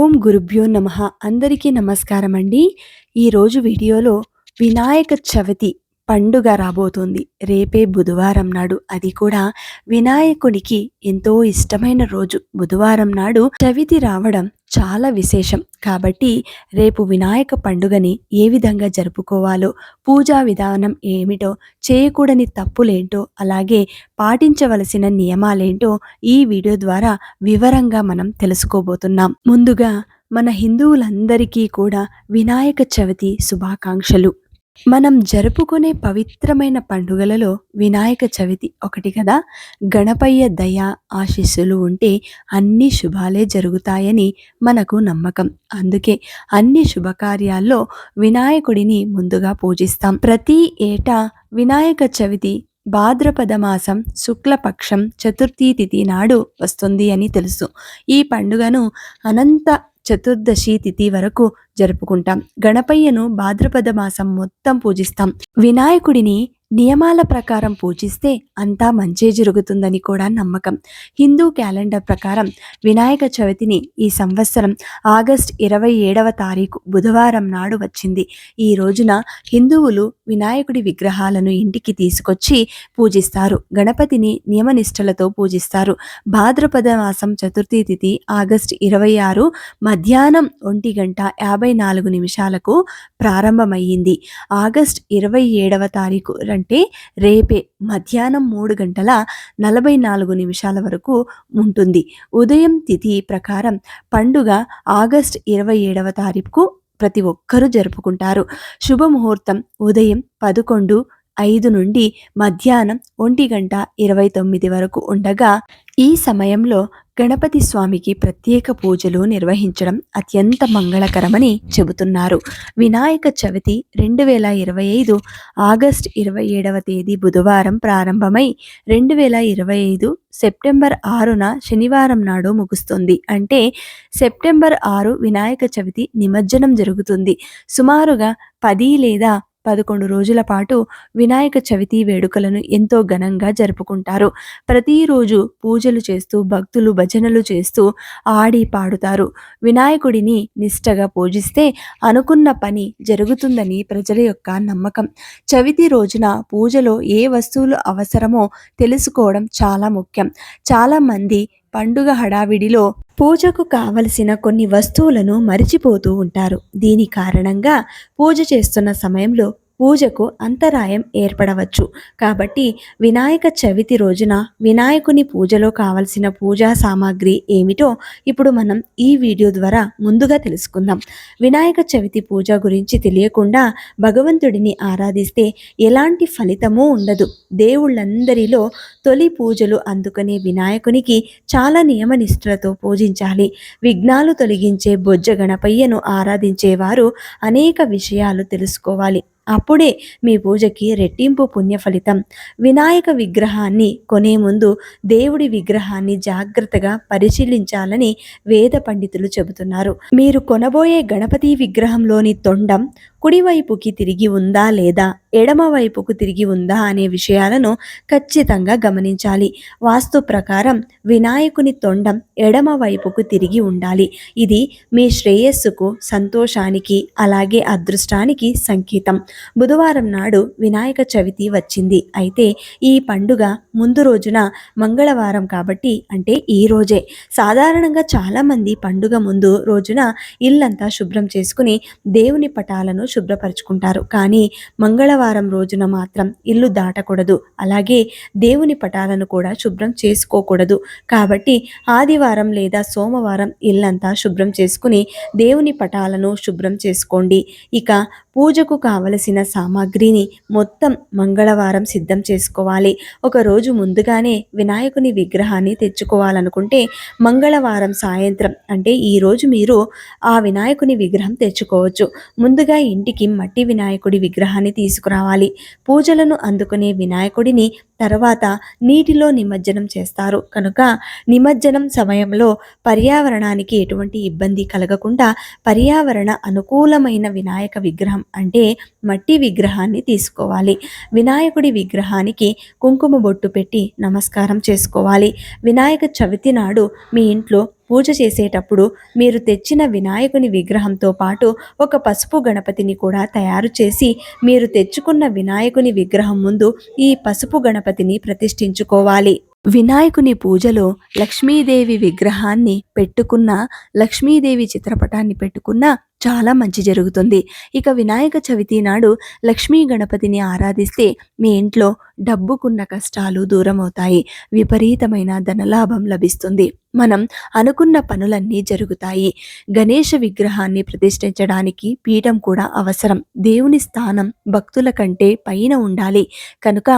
ఓం గురుభ్యో నమ. అందరికీ నమస్కారం అండి ఈరోజు వీడియోలో వినాయక చవితి పండుగ రాబోతోంది. రేపే బుధవారం నాడు. అది కూడా వినాయకునికి ఎంతో ఇష్టమైన రోజు. బుధవారం నాడు చవితి రావడం చాలా విశేషం. కాబట్టి రేపు వినాయక పండుగని ఏ విధంగా జరుపుకోవాలో పూజా విధానం ఏమిటో చేయకూడని తప్పులేంటో అలాగే పాటించవలసిన నియమాలేంటో ఈ వీడియో ద్వారా వివరంగా మనం తెలుసుకోబోతున్నాం. ముందుగా మన హిందువులందరికీ కూడా వినాయక చవితి శుభాకాంక్షలు. మనం జరుపుకునే పవిత్రమైన పండుగలలో వినాయక చవితి ఒకటి కదా. గణపయ్య దయ ఆశీస్సులు ఉంటే అన్ని శుభాలే జరుగుతాయని మనకు నమ్మకం. అందుకే అన్ని శుభకార్యాల్లో వినాయకుడిని ముందుగా పూజిస్తాం. ప్రతి ఏటా వినాయక చవితి భాద్రపద మాసం శుక్లపక్షం చతుర్థి తిథి నాడు వస్తుంది అని తెలుసు. ఈ పండుగను అనంత చతుర్దశి తిథి వరకు జరుపుకుంటాం. గణపయ్యను భాద్రపద మాసం మొత్తం పూజిస్తాం. వినాయకుడిని నియమాల ప్రకారం పూజిస్తే అంతా మంచే జరుగుతుందని కూడా నమ్మకం. హిందూ క్యాలెండర్ ప్రకారం వినాయక చవితిని ఈ సంవత్సరం ఆగస్ట్ ఇరవై ఏడవ తారీఖు బుధవారం నాడు వచ్చింది. ఈ రోజున హిందువులు వినాయకుడి విగ్రహాలను ఇంటికి తీసుకొచ్చి పూజిస్తారు. గణపతిని నియమనిష్టలతో పూజిస్తారు. భాద్రపద మాసం చతుర్థి తిథి ఆగస్ట్ ఇరవై ఆరు మధ్యాహ్నం ఒంటి గంట యాభై నాలుగు నిమిషాలకు ప్రారంభమయ్యింది. ఆగస్ట్ ఇరవై ఏడవ తారీఖు అంటే రేపే మధ్యాహ్నం మూడు గంటల నలభై నాలుగు నిమిషాల వరకు ఉంటుంది. ఉదయం తిథి ప్రకారం పండుగ ఆగస్ట్ ఇరవై ఏడవ తారీఖుకు ప్రతి ఒక్కరూ జరుపుకుంటారు. శుభముహూర్తం ఉదయం పదకొండు ఐదు నుండి మధ్యాహ్నం ఒంటి గంట ఇరవై తొమ్మిది వరకు ఉండగా ఈ సమయంలో గణపతి స్వామికి ప్రత్యేక పూజలు నిర్వహించడం అత్యంత మంగళకరమని చెబుతున్నారు. వినాయక చవితి రెండు వేల ఇరవై ఐదు ఆగస్ట్ ఇరవై ఏడవ తేదీ బుధవారం ప్రారంభమై రెండు వేల ఇరవై ఐదు సెప్టెంబర్ ఆరున శనివారం నాడు ముగుస్తుంది. అంటే సెప్టెంబర్ ఆరు వినాయక చవితి నిమజ్జనం జరుగుతుంది. సుమారుగా పది లేదా పదకొండు రోజుల పాటు వినాయక చవితి వేడుకలను ఎంతో ఘనంగా జరుపుకుంటారు. ప్రతిరోజు పూజలు చేస్తూ భక్తులు భజనలు చేస్తూ ఆడి పాడుతారు. వినాయకుడిని నిష్టగా పూజిస్తే అనుకున్న పని జరుగుతుందని ప్రజల యొక్క నమ్మకం. చవితి రోజున పూజలో ఏ వస్తువులు అవసరమో తెలుసుకోవడం చాలా ముఖ్యం. చాలామంది పండుగ హడావిడిలో పూజకు కావలసిన కొన్ని వస్తువులను మరిచిపోతూ ఉంటారు. దీని కారణంగా పూజ చేస్తున్న సమయంలో పూజకు అంతరాయం ఏర్పడవచ్చు. కాబట్టి వినాయక చవితి రోజున వినాయకుని పూజలో కావలసిన పూజా సామాగ్రి ఏమిటో ఇప్పుడు మనం ఈ వీడియో ద్వారా ముందుగా తెలుసుకుందాం. వినాయక చవితి పూజ గురించి తెలియకుండా భగవంతుడిని ఆరాధిస్తే ఎలాంటి ఫలితమూ ఉండదు. దేవుళ్ళందరిలో తొలి పూజలు అందుకునే వినాయకునికి చాలా నియమనిష్ఠులతో పూజించాలి. విఘ్నాలు తొలగించే బొజ్జ గణపయ్యను ఆరాధించేవారు అనేక విషయాలు తెలుసుకోవాలి. అప్పుడే మీ పూజకి రెట్టింపు పుణ్య ఫలితం. వినాయక విగ్రహాన్ని కొనే ముందు దేవుడి విగ్రహాన్ని జాగ్రత్తగా పరిశీలించాలని వేద పండితులు చెబుతున్నారు. మీరు కొనబోయే గణపతి విగ్రహంలోని తొండం కుడివైపుకి తిరిగి ఉందా లేదా ఎడమవైపుకు తిరిగి ఉందా అనే విషయాలను ఖచ్చితంగా గమనించాలి. వాస్తు ప్రకారం వినాయకుని తొండం ఎడమవైపుకు తిరిగి ఉండాలి. ఇది మీ శ్రేయస్సుకు సంతోషానికి అలాగే అదృష్టానికి సంకేతం. బుధవారం నాడు వినాయక చవితి వచ్చింది. అయితే ఈ పండుగ ముందు రోజున మంగళవారం కాబట్టి అంటే ఈ రోజే. సాధారణంగా చాలామంది పండుగ ముందు రోజున ఇల్లంతా శుభ్రం చేసుకుని దేవుని పటాలను శుభ్రపరచుకుంటారు. కానీ మంగళవారం రోజున మాత్రం ఇల్లు దాటకూడదు. అలాగే దేవుని పటాలను కూడా శుభ్రం చేసుకోకూడదు. కాబట్టి ఆదివారం లేదా సోమవారం ఇల్లంతా శుభ్రం చేసుకుని దేవుని పటాలను శుభ్రం చేసుకోండి. ఇక పూజకు కావలసిన సామాగ్రిని మొత్తం మంగళవారం సిద్ధం చేసుకోవాలి. ఒకరోజు ముందుగానే వినాయకుని విగ్రహాన్ని తెచ్చుకోవాలనుకుంటే మంగళవారం సాయంత్రం అంటే ఈరోజు మీరు ఆ వినాయకుని విగ్రహం తెచ్చుకోవచ్చు. ముందుగా ఇంటికి మట్టి వినాయకుడి విగ్రహాన్ని తీసుకురావాలి. పూజలను అందుకునే వినాయకుడిని తర్వాత నీటిలో నిమజ్జనం చేస్తారు. కనుక నిమజ్జనం సమయంలో పర్యావరణానికి ఎటువంటి ఇబ్బంది కలగకుండా పర్యావరణ అనుకూలమైన వినాయక విగ్రహం అంటే మట్టి విగ్రహాన్ని తీసుకోవాలి. వినాయకుడి విగ్రహానికి కుంకుమ బొట్టు పెట్టి నమస్కారం చేసుకోవాలి. వినాయక చవితి నాడు మీ ఇంట్లో పూజ చేసేటప్పుడు మీరు తెచ్చిన వినాయకుని విగ్రహంతో పాటు ఒక పసుపు గణపతిని కూడా తయారు చేసి మీరు తెచ్చుకున్న వినాయకుని విగ్రహం ముందు ఈ పసుపు గణపతిని ప్రతిష్ఠించుకోవాలి. వినాయకుని పూజలో లక్ష్మీదేవి విగ్రహాన్ని పెట్టుకున్న లక్ష్మీదేవి చిత్రపటాన్ని పెట్టుకున్న చాలా మంచి జరుగుతుంది. ఇక వినాయక చవితి నాడు లక్ష్మీ గణపతిని ఆరాధిస్తే మీ ఇంట్లో డబ్బుకున్న కష్టాలు దూరం అవుతాయి విపరీతమైన ధనలాభం లభిస్తుంది. మనం అనుకున్న పనులన్నీ జరుగుతాయి. గణేష విగ్రహాన్ని ప్రతిష్ఠించడానికి పీఠం కూడా అవసరం. దేవుని స్థానం భక్తుల కంటే పైన ఉండాలి. కనుక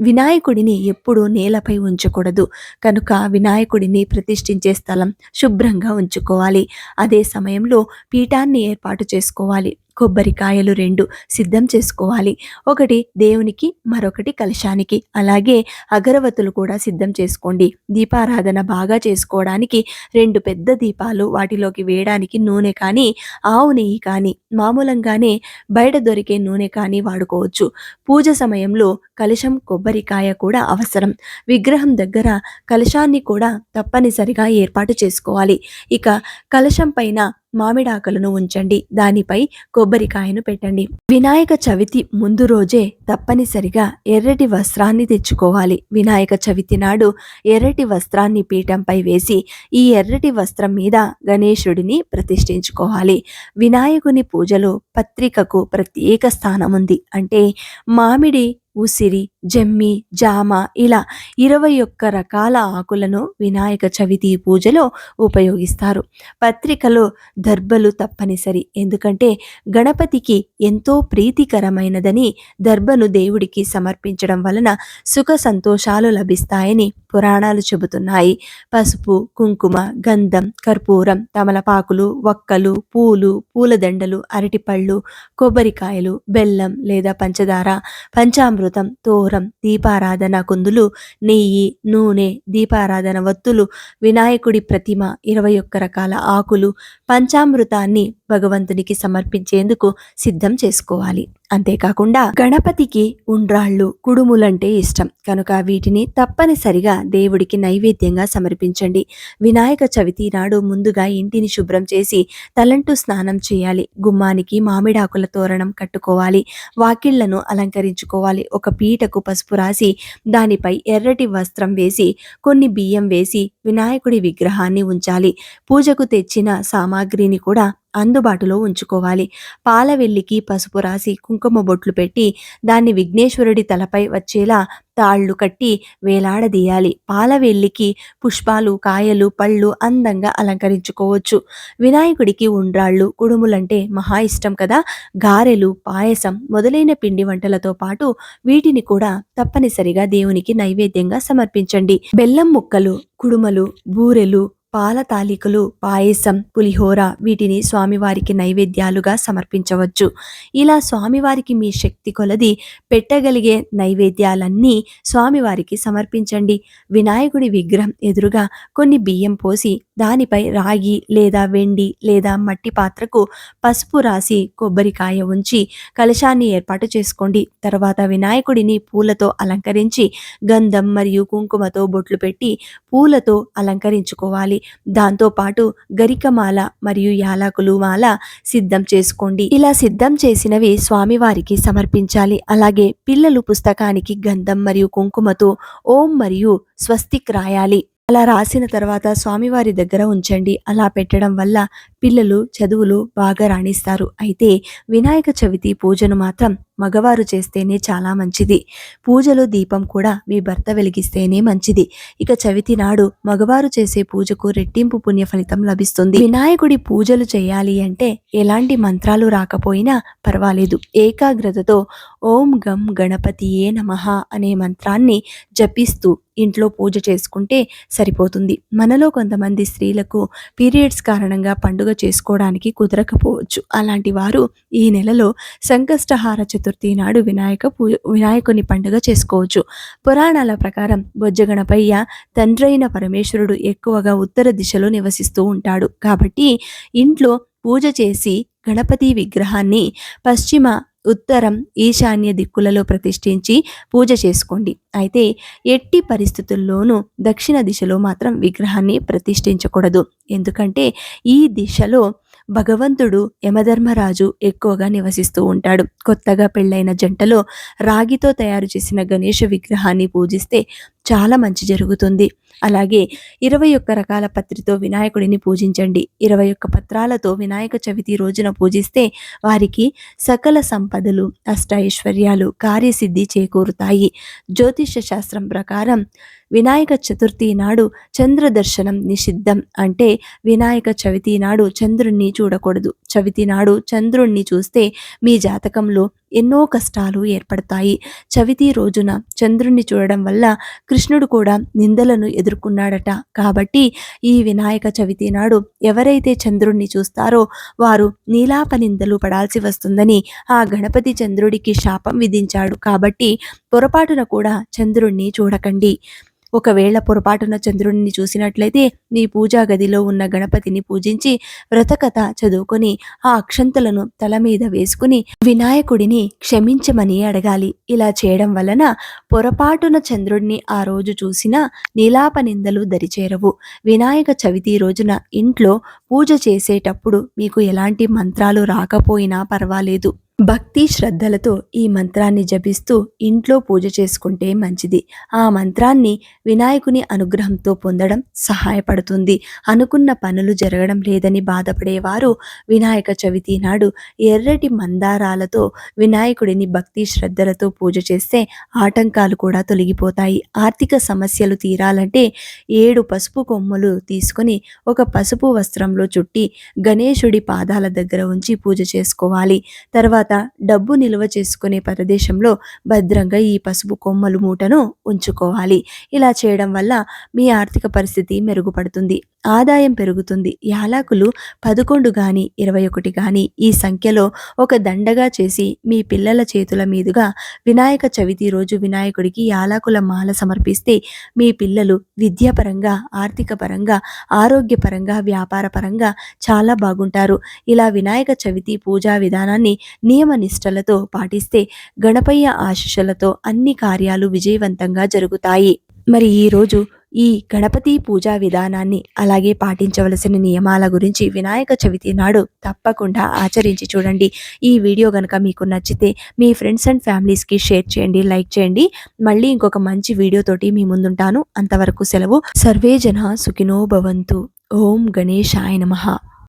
వినాయకుడిని ఎప్పుడూ నేలపై ఉంచకూడదు. కనుక వినాయకుడిని ప్రతిష్ఠించే స్థలం శుభ్రంగా ఉంచుకోవాలి. అదే సమయంలో పీఠాన్ని ఏర్పాటు చేసుకోవాలి. కొబ్బరికాయలు రెండు సిద్ధం చేసుకోవాలి. ఒకటి దేవునికి మరొకటి కలశానికి. అలాగే అగరవత్తులు కూడా సిద్ధం చేసుకోండి. దీపారాధన బాగా చేసుకోవడానికి రెండు పెద్ద దీపాలు వాటిలోకి వేయడానికి నూనె కానీ ఆవు నెయ్యి కానీ మామూలంగానే బయట దొరికే నూనె కానీ వాడుకోవచ్చు. పూజ సమయంలో కలశం కొబ్బరికాయ కూడా అవసరం. విగ్రహం దగ్గర కలశాన్ని కూడా తప్పనిసరిగా ఏర్పాటు చేసుకోవాలి. ఇక కలశం పైన మామిడాకులను ఉంచండి. దానిపై కొబ్బరికాయను పెట్టండి. వినాయక చవితి ముందు రోజే తప్పనిసరిగా ఎర్రటి వస్త్రాన్ని తెచ్చుకోవాలి. వినాయక చవితి నాడు ఎర్రటి వస్త్రాన్ని పీఠంపై వేసి ఈ ఎర్రటి వస్త్రం మీద గణేశుడిని ప్రతిష్ఠించుకోవాలి. వినాయకుని పూజలో పత్రికకు ప్రత్యేక స్థానం ఉంది అంటే మామిడి ఉసిరి జమ్మి జామ ఇలా ఇరవై ఒక్క రకాల ఆకులను వినాయక చవితి పూజలో ఉపయోగిస్తారు. పత్రికలో దర్భలు తప్పనిసరి. ఎందుకంటే గణపతికి ఎంతో ప్రీతికరమైనదని దర్భను దేవుడికి సమర్పించడం వలన సుఖ సంతోషాలు లభిస్తాయని పురాణాలు చెబుతున్నాయి. పసుపు కుంకుమ గంధం కర్పూరం తమలపాకులు వక్కలు పూలు పూలదండలు అరటిపళ్ళు కొబ్బరికాయలు బెల్లం లేదా పంచదార పంచామృతం తోరం దీపారాధన కుందులు నెయ్యి నూనె దీపారాధన వత్తులు వినాయకుడి ప్రతిమ ఇరవై ఒక్క రకాల ఆకులు పంచామృతాన్ని భగవంతునికి సమర్పించేందుకు సిద్ధం చేసుకోవాలి. అంతేకాకుండా గణపతికి ఉండ్రాళ్ళు కుడుములంటే ఇష్టం. కనుక వీటిని తప్పనిసరిగా దేవుడికి నైవేద్యంగా సమర్పించండి. వినాయక చవితి నాడు ముందుగా ఇంటిని శుభ్రం చేసి తలంటు స్నానం చేయాలి. గుమ్మానికి మామిడాకుల తోరణం కట్టుకోవాలి. వాకిళ్ళను అలంకరించుకోవాలి. ఒక పీటకు పసుపు రాసి దానిపై ఎర్రటి వస్త్రం వేసి కొన్ని బియ్యం వేసి వినాయకుడి విగ్రహాన్ని ఉంచాలి. పూజకు తెచ్చిన సామాగ్రిని కూడా అందుబాటులో ఉంచుకోవాలి. పాలవెల్లికి పసుపు రాసి కుంకుమ బొట్లు పెట్టి దాన్ని విఘ్నేశ్వరుడి తలపై వచ్చేలా తాళ్ళు కట్టి వేలాడదీయాలి. పాలవెల్లికి పుష్పాలు కాయలు పళ్ళు అందంగా అలంకరించుకోవచ్చు. వినాయకుడికి ఉండ్రాళ్ళు కుడుములంటే మహా ఇష్టం కదా. గారెలు పాయసం మొదలైన పిండి వంటలతో పాటు వీటిని కూడా తప్పనిసరిగా దేవునికి నైవేద్యంగా సమర్పించండి. బెల్లం ముక్కలు కుడుమలు బూరెలు పాల తాలికలు పాయసం పులిహోర వీటిని స్వామివారికి నైవేద్యాలుగా సమర్పించవచ్చు. ఇలా స్వామివారికి మీ శక్తి కొలది పెట్టగలిగే నైవేద్యాలన్నీ స్వామివారికి సమర్పించండి. వినాయకుడి విగ్రహం ఎదురుగా కొన్ని బియ్యం పోసి దానిపై రాగి లేదా వెండి లేదా మట్టి పాత్రకు పసుపు రాసి కొబ్బరికాయ ఉంచి కలశాన్ని ఏర్పాటు చేసుకోండి. తర్వాత వినాయకుడిని పూలతో అలంకరించి గంధం మరియు కుంకుమతో బొట్లు పెట్టి పూలతో అలంకరించుకోవాలి. దాంతోపాటు గరికమాల మరియు యాలకులు మాల సిద్ధం చేసుకోండి. ఇలా సిద్ధం చేసినవి స్వామివారికి సమర్పించాలి. అలాగే పిల్లలు పుస్తకానికి గంధం మరియు కుంకుమతో ఓం మరియు స్వస్తిక్ రాయాలి. అలా రాసిన తర్వాత స్వామివారి దగ్గర ఉంచండి. అలా పెట్టడం వల్ల పిల్లలు చదువులు బాగా రాణిస్తారు. అయితే వినాయక చవితి పూజను మాత్రం మగవారు చేస్తేనే చాలా మంచిది. పూజలో దీపం కూడా మీ భర్త వెలిగిస్తేనే మంచిది. ఇక చవితి నాడు మగవారు చేసే పూజకు రెట్టింపు పుణ్య ఫలితం లభిస్తుంది. వినాయకుడి పూజలు చేయాలి అంటే ఎలాంటి మంత్రాలు రాకపోయినా పర్వాలేదు. ఏకాగ్రతతో ఓం గం గణపతియే నమః అనే మంత్రాన్ని జపిస్తూ ఇంట్లో పూజ చేసుకుంటే సరిపోతుంది. మనలో కొంతమంది స్త్రీలకు పీరియడ్స్ కారణంగా పండుగ చేసుకోవడానికి కుదరకపోవచ్చు. అలాంటి వారు ఈ నెలలో సంకష్టహార చతుర్థి నాడు వినాయక పూ వినాయకుని పండుగ చేసుకోవచ్చు. పురాణాల ప్రకారం బొజ్జగణపయ్య తండ్రైన పరమేశ్వరుడు ఎక్కువగా ఉత్తర దిశలో నివసిస్తూ ఉంటాడు. కాబట్టి ఇంట్లో పూజ చేసి గణపతి విగ్రహాన్ని పశ్చిమ ఉత్తరం ఈశాన్య దిక్కులలో ప్రతిష్ఠించి పూజ చేసుకోండి. అయితే ఎట్టి పరిస్థితుల్లోనూ దక్షిణ దిశలో మాత్రం విగ్రహాన్ని ప్రతిష్ఠించకూడదు. ఎందుకంటే ఈ దిశలో భగవంతుడు యమధర్మరాజు ఎక్కువగా నివసిస్తూ ఉంటాడు. కొత్తగా పెళ్ళైన జంటలో రాగితో తయారు చేసిన గణేష విగ్రహాన్ని పూజిస్తే చాలా మంచి జరుగుతుంది. అలాగే ఇరవై ఒక్క రకాల పత్రితో వినాయకుడిని పూజించండి. ఇరవై ఒక్క పత్రాలతో వినాయక చవితి రోజున పూజిస్తే వారికి సకల సంపదలు అష్టైశ్వర్యాలు కార్యసిద్ధి చేకూరుతాయి. జ్యోతిష శాస్త్రం ప్రకారం వినాయక చతుర్థి నాడు చంద్ర దర్శనం నిషిద్ధం అంటే వినాయక చవితి నాడు చంద్రుణ్ణి చూడకూడదు. చవితి నాడు చంద్రుణ్ణి చూస్తే మీ జాతకంలో ఎన్నో కష్టాలు ఏర్పడతాయి. చవితి రోజున చంద్రుణ్ణి చూడడం వల్ల కృష్ణుడు కూడా నిందలను ఎదుర్కొన్నాడట. కాబట్టి ఈ వినాయక చవితి నాడు ఎవరైతే చంద్రుణ్ణి చూస్తారో వారు నీలాప నిందలు పడాల్సి వస్తుందని ఆ గణపతి చంద్రుడికి శాపం విధించాడు. కాబట్టి పొరపాటున కూడా చంద్రుణ్ణి చూడకండి. ఒకవేళ పొరపాటున చంద్రుడిని చూసినట్లయితే నీ పూజా గదిలో ఉన్న గణపతిని పూజించి వ్రతకథ చదువుకొని ఆ అక్షంతలను తల మీద వేసుకుని వినాయకుడిని క్షమించమని అడగాలి. ఇలా చేయడం వలన పొరపాటున చంద్రుడిని ఆ రోజు చూసినా నీలాప నిందలు దరిచేరవు. వినాయక చవితి రోజున ఇంట్లో పూజ చేసేటప్పుడు మీకు ఎలాంటి మంత్రాలు రాకపోయినా పర్వాలేదు. భక్తి శ్రద్ధలతో ఈ మంత్రాన్ని జపిస్తూ ఇంట్లో పూజ చేసుకుంటే మంచిది. ఆ మంత్రాన్ని వినాయకుని అనుగ్రహంతో పొందడం సహాయపడుతుంది. అనుకున్న పనులు జరగడం లేదని బాధపడేవారు వినాయక చవితి నాడు ఎర్రటి మందారాలతో వినాయకుడిని భక్తి శ్రద్ధలతో పూజ చేస్తే ఆటంకాలు కూడా తొలగిపోతాయి. ఆర్థిక సమస్యలు తీరాలంటే ఏడు పసుపు కొమ్మలు తీసుకొని ఒక పసుపు వస్త్రంలో చుట్టి గణేశుడి పాదాల దగ్గర ఉంచి పూజ చేసుకోవాలి. తర్వాత డబ్బు నిల్వ చేసుకునే ప్రదేశంలో భద్రంగా ఈ పసుపు కొమ్మలు మూటను ఉంచుకోవాలి. ఇలా చేయడం వల్ల మీ ఆర్థిక పరిస్థితి మెరుగుపడుతుంది. ఆదాయం పెరుగుతుంది. యాలకులు పదకొండు కానీ ఇరవై ఒకటి కానీ ఈ సంఖ్యలో ఒక దండగా చేసి మీ పిల్లల చేతుల మీదుగా వినాయక చవితి రోజు వినాయకుడికి యాలాకుల మాల సమర్పిస్తే మీ పిల్లలు విద్యాపరంగా ఆర్థిక పరంగా ఆరోగ్యపరంగా వ్యాపార పరంగా చాలా బాగుంటారు. ఇలా వినాయక చవితి పూజా విధానాన్ని నియమ నిష్టలతో పాటిస్తే గణపయ్య ఆశీస్సులతో అన్ని కార్యాలు విజయవంతంగా జరుగుతాయి. మరి ఈరోజు ఈ గణపతి పూజా విధానాన్ని అలాగే పాటించవలసిన నియమాల గురించి వినాయక చవితి నాడు తప్పకుండా ఆచరించి చూడండి. ఈ వీడియో కనుక మీకు నచ్చితే మీ ఫ్రెండ్స్ అండ్ ఫ్యామిలీస్కి షేర్ చేయండి లైక్ చేయండి. మళ్ళీ ఇంకొక మంచి వీడియోతోటి మీ ముందుంటాను. అంతవరకు సెలవు. సర్వే జన సుఖినో భవంతు. ఓం గణేశాయ నమః.